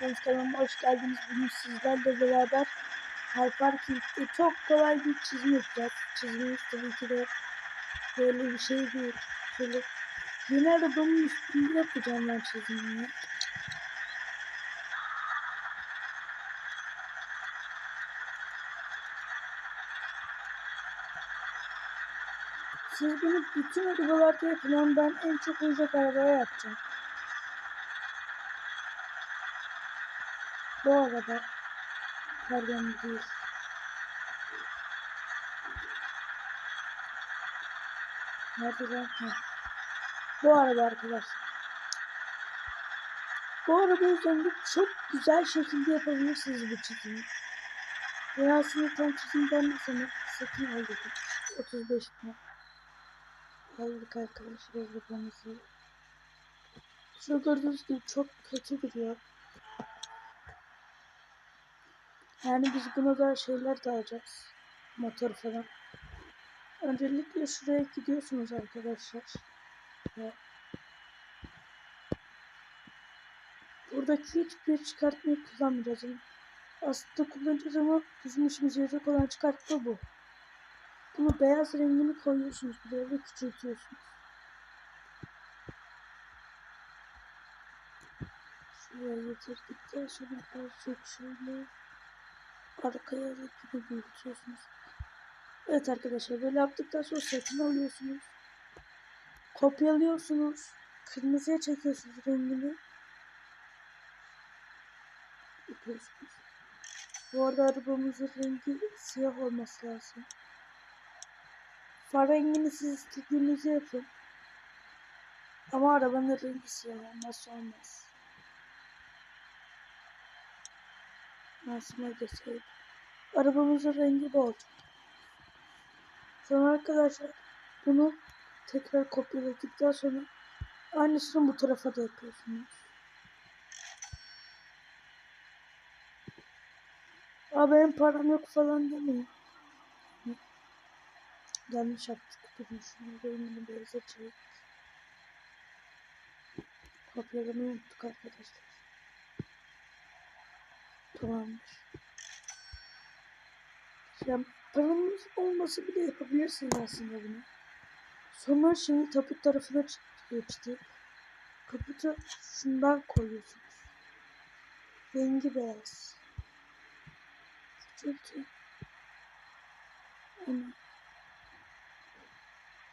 Hepiniz kanalıma hoş geldiniz. Bugün sizlerle beraber Hyperking'de çok kolay bir çizim yapacağız. Çizimimiz tabii ki de böyle bir şey değil. Şöyle yeni arabamın üstünde yapacağım ben çizimimi. Siz bunu bütün arabalarda yapın ben en çok uyacak arabaya yapacağım. Bu. Pardon değil. Nerede. Bu araba arkadaşlar. Bu araba üzerinde çok güzel şekilde yapabilirsiniz bu çizimi. Ben aslında tam çizimden sonra satın aldım. 35 lira. Aldık arkadaşlar arabamızı. Şu gördüğünüz gibi çok kötü duruyor. Yani biz buna da şeyler de alacağız. Motor falan. Öncelikle şuraya gidiyorsunuz arkadaşlar. Buradaki hiçbir çıkartmayı kullanmayacağız. Aslında kullanacağız ama bizim işimize yarayacak olan çıkartma bu. Bunu beyaz rengini koyuyorsunuz buraya ve küçültüyorsunuz. Şuraya getirdikten sonra birazcık şöyle arkaya bunu büyütüyorsunuz. Evet arkadaşlar böyle yaptıktan sonra satın alıyorsunuz. Kopyalıyorsunuz. Kırmızıya çekiyorsunuz rengini. Yapıyorsunuz. Bu arada arabamızın rengi siyah olması lazım. Far rengini siz istediğinizi yapın. Ama arabanın rengi siyah olmazsa olmaz. Masuma geçelim. Arabamızın rengi olacak. Sonra arkadaşlar bunu tekrar kopyaladıktan sonra aynısını bu tarafa da yapıyorsunuz. Aa benim param yok falan demeyin. Yanlış yaptık. Durun şunu rengini beyaza çevir. Kopyalamayı unuttuk arkadaşlar. Tamamdır. Yani paramız olmasa bile yapabilirsiniz aslında bunu. Sonra şimdi taput tarafına geçti. Kaputa şundan koyuyorsunuz. Rengi beyaz. Çünkü yani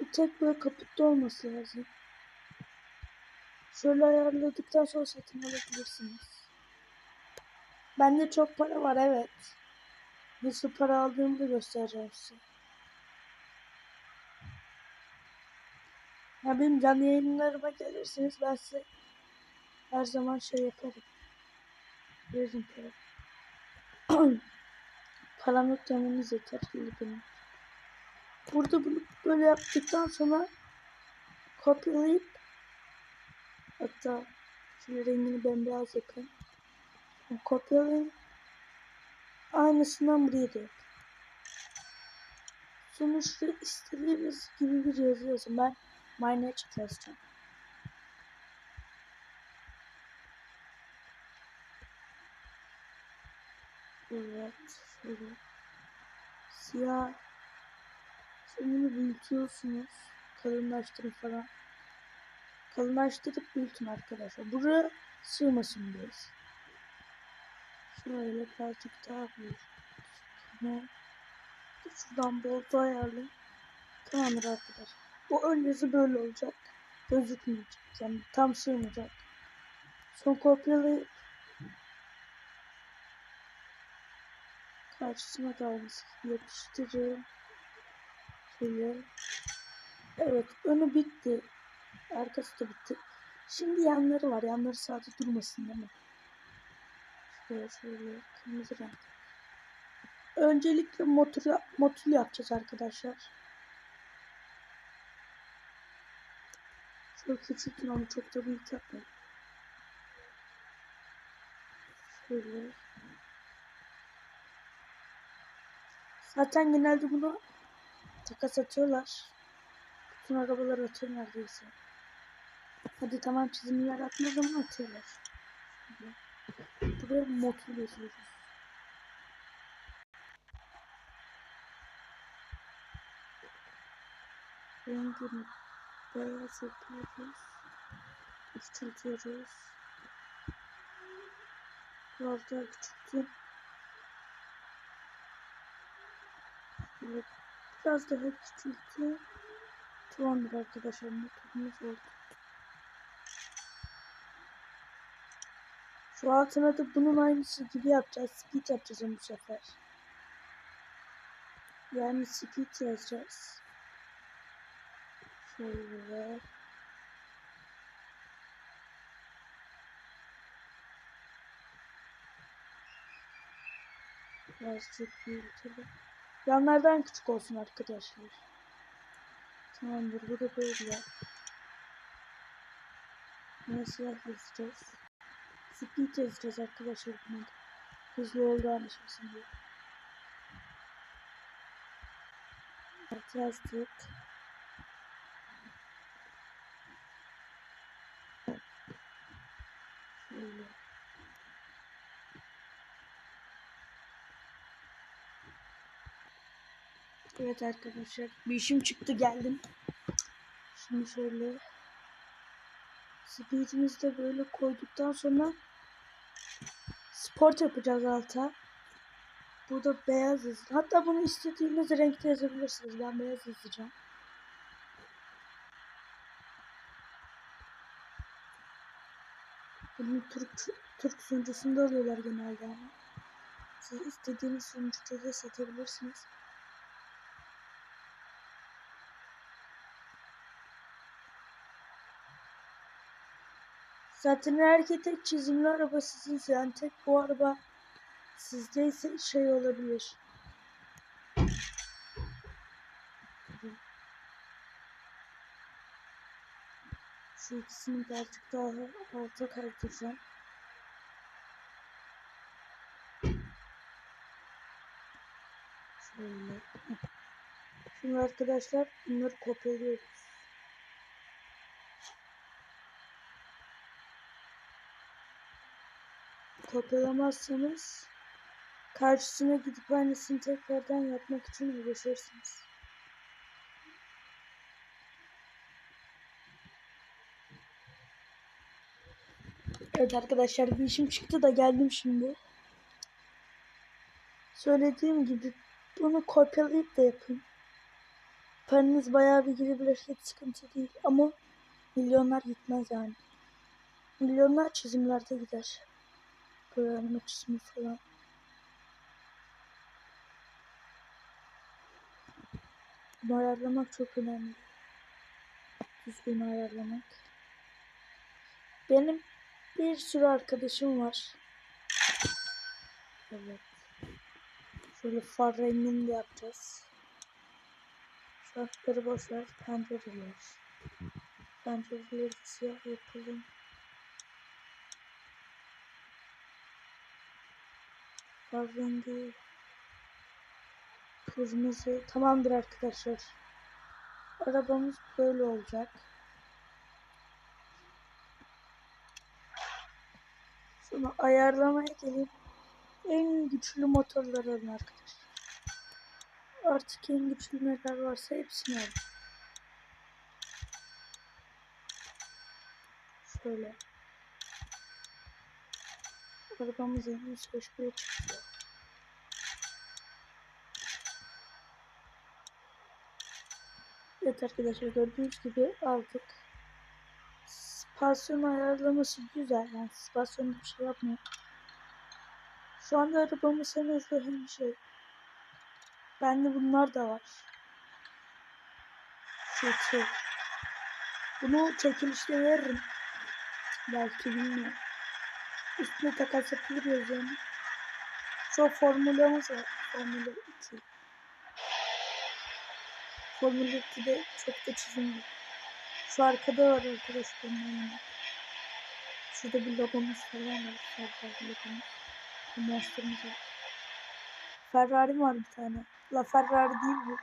bu tek böyle kaputta olması lazım. Şöyle ayarladıktan sonra satın alabilirsiniz. Bende çok para var evet. Nasıl para aldığımı da göstereceğim size. Ya benim canlı yayınlarıma gelirseniz ben size her zaman şey yaparım. Veririm para. Param yok demeniz yeter benim. Burada bunu böyle yaptıktan sonra kopyalayıp hatta şöyle rengini bembeyaz yapayım. Kopyalayın. Aynısından buraya da yap. Sonuçta istediğiniz gibi bir yazı yazın. Ben Mineage yazacağım. Evet. Şöyle. Siyah. Şimdi büyütüyorsunuz. Kalınlaştırın falan. Kalınlaştırıp büyütün arkadaşlar. Buraya sığmasın biraz. Şöyle birazcık daha büyük. Tamam. Şuradan bolta ayarlayın. Tamamdır arkadaşlar. Bu ön yüzü böyle olacak. Gözükmeyecek. Yani tam sığmayacak. Son kopyalayıp karşısına aynısı yapıştırın. Şöyle. Evet önü bitti. Arkası da bitti. Şimdi yanları var. Yanları sadece durmasın değil mi? Şöyle kırmızı renk. Öncelikle motor, motul yapacağız arkadaşlar. Şöyle küçültün ama çok da büyük yapmayın. Şöyle. Zaten genelde bunu takas atıyorlar. Bütün arabalar atıyor neredeyse. Hadi tamam çizimi yaratma zaman atıyorlar. Ve motor yazıyoruz. Rengini beyaz yapıyoruz. Küçültüyoruz. Biraz daha küçültün. Evet. Biraz daha küçültün. Tamamdır arkadaşlar. Motorumuz oldu. Şu altına da bunun aynısı gibi yapacağız. Speed yapacağız bu sefer. Yani speed yazacağız. Şöyle. Birazcık büyütelim. Yanlardan küçük olsun arkadaşlar. Tamamdır. Bu da böyle. Siyah yazacağız. Speed yazacağız arkadaşlar buna da. Hızlı olduğu anlaşılsın diye. Evet yazdık. Şöyle. Evet arkadaşlar bir işim çıktı geldim. Şimdi şöyle speedimizi de böyle koyduktan sonra sport yapacağız alta. Burada beyaz yazın. Hatta bunu istediğiniz renkte yazabilirsiniz. Ben beyaz yazacağım. Bunu Türk Türk sunucusunda alıyorlar genelde ama. Siz istediğiniz sunucuda da satabilirsiniz. Zaten herkese tek çizimli araba sizinse yani tek bu araba sizdeyse şey olabilir. Şu ikisini birazcık daha alta kaydıracağım. Şöyle. Şimdi arkadaşlar bunları kopyalıyoruz. Kopyalamazsanız karşısına gidip aynısını tekrardan yapmak için uğraşırsınız. Evet arkadaşlar bir işim çıktı da geldim şimdi. Söylediğim gibi bunu kopyalayıp da yapın. Paranız bayağı bir girebilir hiç sıkıntı değil ama milyonlar gitmez yani. Milyonlar çizimlerde gider programı çizimi falan. Ayarlamak çok önemli. Düzgün ayarlamak. Benim bir sürü arkadaşım var. Evet. Şöyle far rengini de yapacağız. Şartları boş ver. Pencereler. Pencereleri siyah yapalım. Rengi kırmızı. Tamamdır arkadaşlar. Arabamız böyle olacak. Sonra ayarlamaya gelip en güçlü motorlar alın arkadaşlar. Artık en güçlü neler varsa hepsini alın. Şöyle. Arabamız en 105 çıktı. Evet arkadaşlar gördüğünüz gibi aldık. Spasyon ayarlaması güzel. Yani spasyonda bir şey yapmıyor. Şu anda arabamız hem hızlı hem şey. Bende bunlar da var. Kötü. Bunu çekilişte veririm. Belki bilmiyorum. Üstüne takas yapılır yazıyorum. Şu formülümüz var. Formülü 2. Formula 2'de çok da çizim yok. Şu arkada var arkadaşlar. Şurada bir logomuz falan var. Ferrari logomuz. Monster'ımız var. Ferrari var bir tane. La Ferrari değil bu.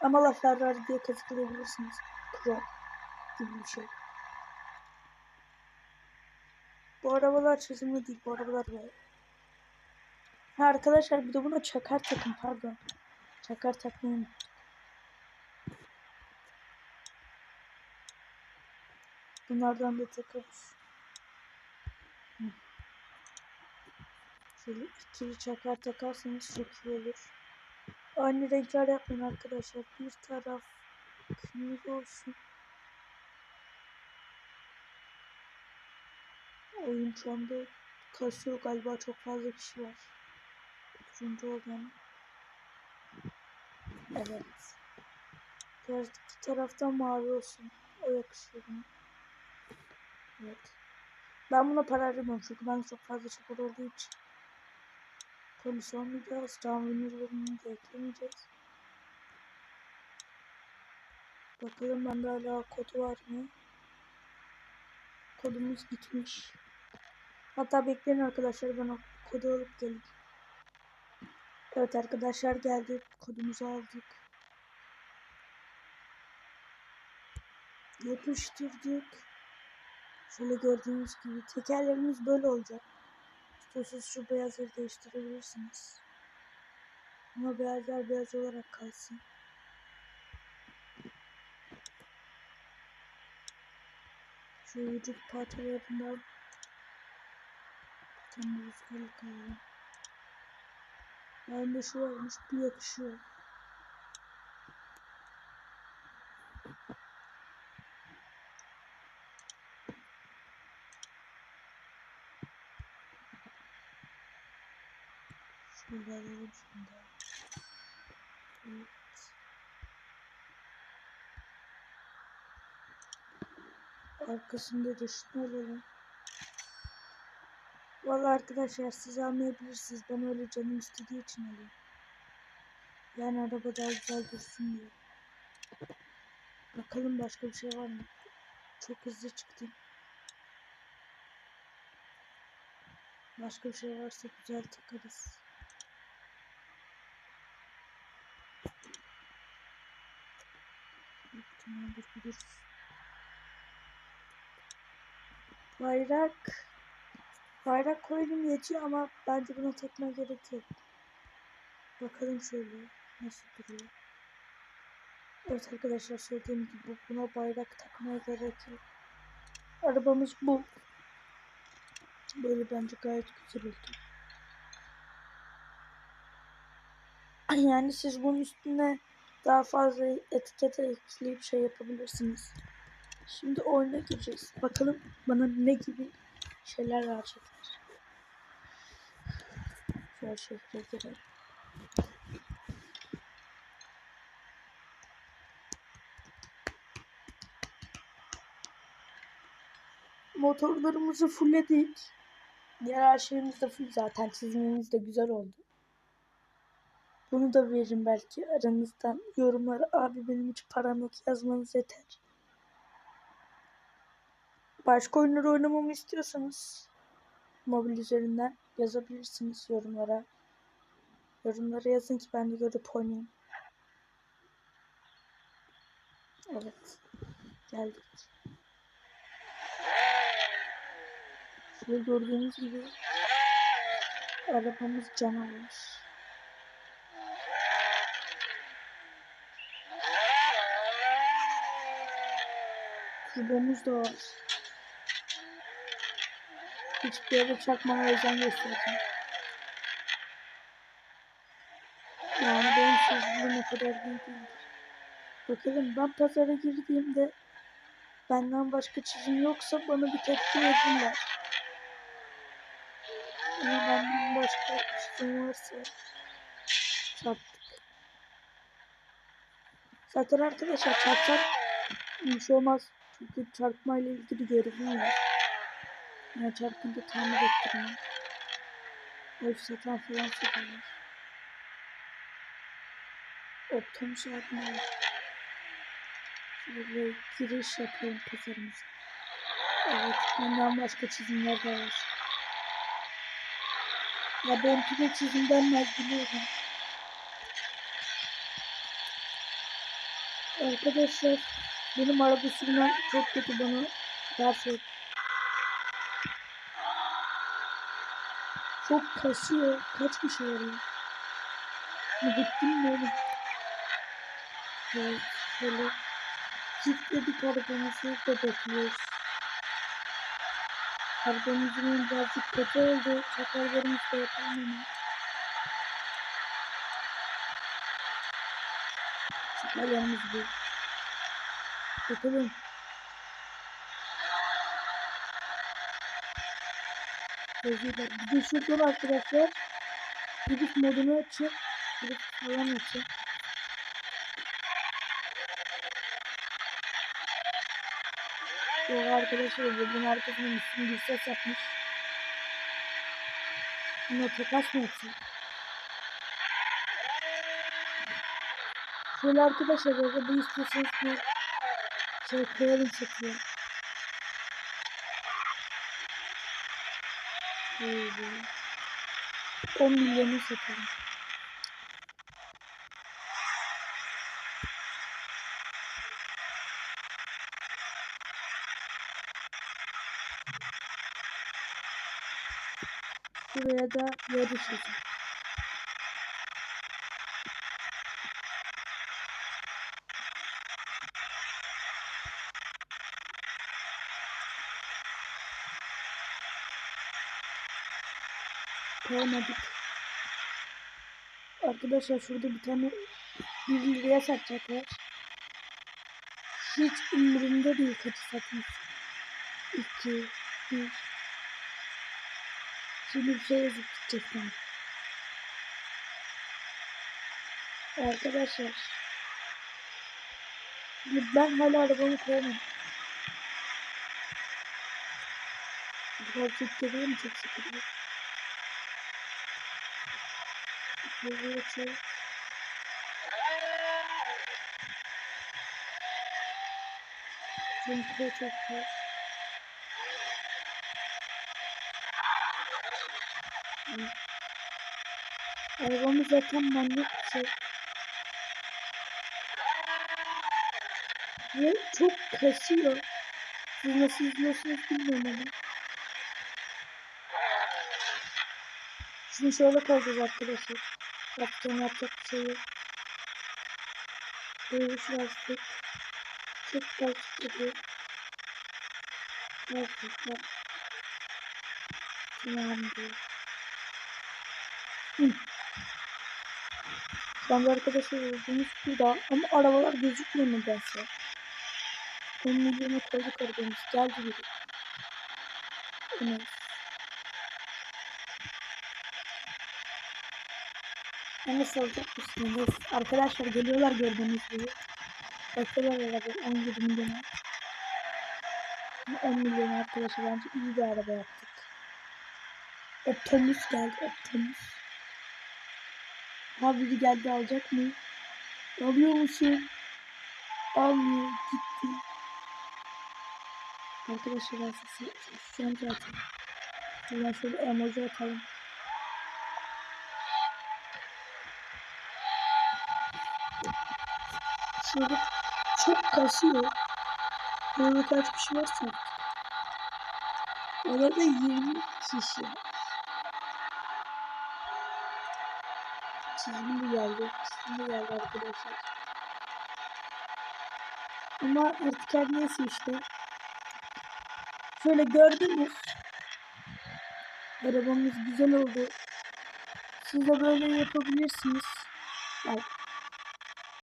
Ama La Ferrari diye kazıklayabilirsiniz. Chrome gibi bir şey. Bu arabalar çizimli değil. Bu arabalar böyle. Ha arkadaşlar bir de buna çakar takın pardon. Çakar takmayı unuttum. Bunlardan da takarız. Şöyle ikili çakar takarsanız çok iyi olur. Aynı renkler yapmayın arkadaşlar. Bir taraf kırmızı olsun. Oyun şu anda kasıyor galiba çok fazla kişi var. Turuncu olan. Evet. Diğer iki taraftan mavi olsun. O yakışıyor bana. Evet. Ben buna para vermiyorum çünkü ben çok fazla çukur olduğu için. Polis olmayacağız. Can winner'larını da eklemeyeceğiz. Bakalım bende hala kod var mı? Kodumuz gitmiş. Hatta bekleyin arkadaşlar ben o kodu alıp geleyim. Evet arkadaşlar geldi. Kodumuzu aldık. Yapıştırdık. Şöyle gördüğünüz gibi tekerlerimiz böyle olacak. İstiyorsanız şu beyazları değiştirebilirsiniz. Ama beyazlar beyaz olarak kalsın. Şu vücut parçalarından tane rüzgarlık alalım. Bende şu varmış bu yakışıyor. Şöyle alalım şimdi. Evet. Arkasında da şunu alalım. Vallahi arkadaşlar siz almayabilirsiniz. Ben öyle canım istediği için alıyorum. Yani araba daha güzel dursun diye. Bakalım başka bir şey var mı? Çok hızlı çıktım. Başka bir şey varsa güzel takarız. Bayrak. Bayrak koydum yetiyor ama bence buna takmaya gerek yok. Bakalım şöyle nasıl duruyor. Evet arkadaşlar söylediğim gibi buna bayrak takmaya gerek yok. Arabamız bu. Böyle bence gayet güzel oldu. Yani siz bunun üstüne daha fazla etiket ekleyip şey yapabilirsiniz. Şimdi oyuna gireceğiz. Bakalım bana ne gibi şeyler verecekler. Şöyle şehre girelim. Motorlarımızı fullledik. Diğer her şeyimiz de full zaten. Çizimimiz de güzel oldu. Bunu da veririm belki aranızdan. Yorumlara abi benim hiç param yok yazmanız yeter. Başka oyunları oynamamı istiyorsanız mobil üzerinden yazabilirsiniz yorumlara. Yorumlara yazın ki ben de görüp oynayayım. Evet. Geldik. Şöyle gördüğünüz gibi arabamız canavar. Turbomuz da var. Hiçbir yere çakmama özen göstereceğim. Yani benim sözlüğüm o kadar büyük. Bakalım ben pazara girdiğimde benden başka çizim yoksa bana bir tepki verirler. Ama benden başka çizim varsa çarptık. Zaten arkadaşlar çarpsam bir şey olmaz. Çünkü çarpmayla ilgili görevim var. Yani çarpınca tamir ettirmem. Ev satan falan satıyorlar. Optimus adına Şöyle giriş yapıyorum pazarımıza. Evet, bundan başka çizimler de var. Ya benimki de çizim denmez biliyorum. Arkadaşlar benim araba sürmem çok kötü bana ders et. Çok kasıyor. Kaç kişi var ya? Muhittin mi oğlum? Evet, şöyle kilitledik arabamızı da bekliyoruz. Arabamızın birazcık kötü oldu. Çakallarımız da yapalım ama. Çakallarımız bu. Bakalım. Yazıyorlar. Bir arkadaşlar. Drift modunu açıp Drift falan açıp Bu arkadaşlar bunun arkasına Müslüm bir ses yapmış. Buna takas mı yapsın? Şöyle arkadaşlar orada bir istiyorsanız bir şey koyalım satıyor. Böyle. 10 milyonu satalım. Buraya da yarış. Koyamadık. Arkadaşlar şurada bir tane bir liraya satacaklar. Hiç umurumda değil kaçı satmış. 2, 1. Şimdi bir şey yazıp gidecektim. Arkadaşlar. Ben hala arabamı koyamam. Birazcık geliyor mu çok sıkılıyor. Açıyor. Çünkü çok var. Arabamız zaten manyak bir şey. Ve çok kasıyor. Siz nasıl izliyorsunuz bilmiyorum ama. Şunu şöyle koyacağız arkadaşlar. Yapacağım yapacak bir şey yok. Böyle lastik. Çok lastik gibi. Lastikler. Tamamdır. Hı. Şu anda arkadaşlar olduğumuz ama arabalar gözükmüyor nedense. 10 milyona koyduk arabamız geldi biri. Evet. Enes alacak mısınız? Arkadaşlar geliyorlar gördüğünüz gibi. Bakıyorlar araba 17 milyona. 10 milyon arkadaşlar bence iyi bir araba yaptık. Optimus geldi Optimus. Ha biri geldi alacak mı? Alıyor musun? Almıyor gitti. Arkadaşlar ben size susacağım zaten. Şuradan şöyle emoji atalım. Şöyle çok kasıyor. Böyle kaç kişi varsa artık. Orada 20 kişi. Çizim geldi. Çizim geldi arkadaşlar. Ama artık her neyse işte. Şöyle gördünüz. Arabamız güzel oldu. Siz de böyle yapabilirsiniz. Bak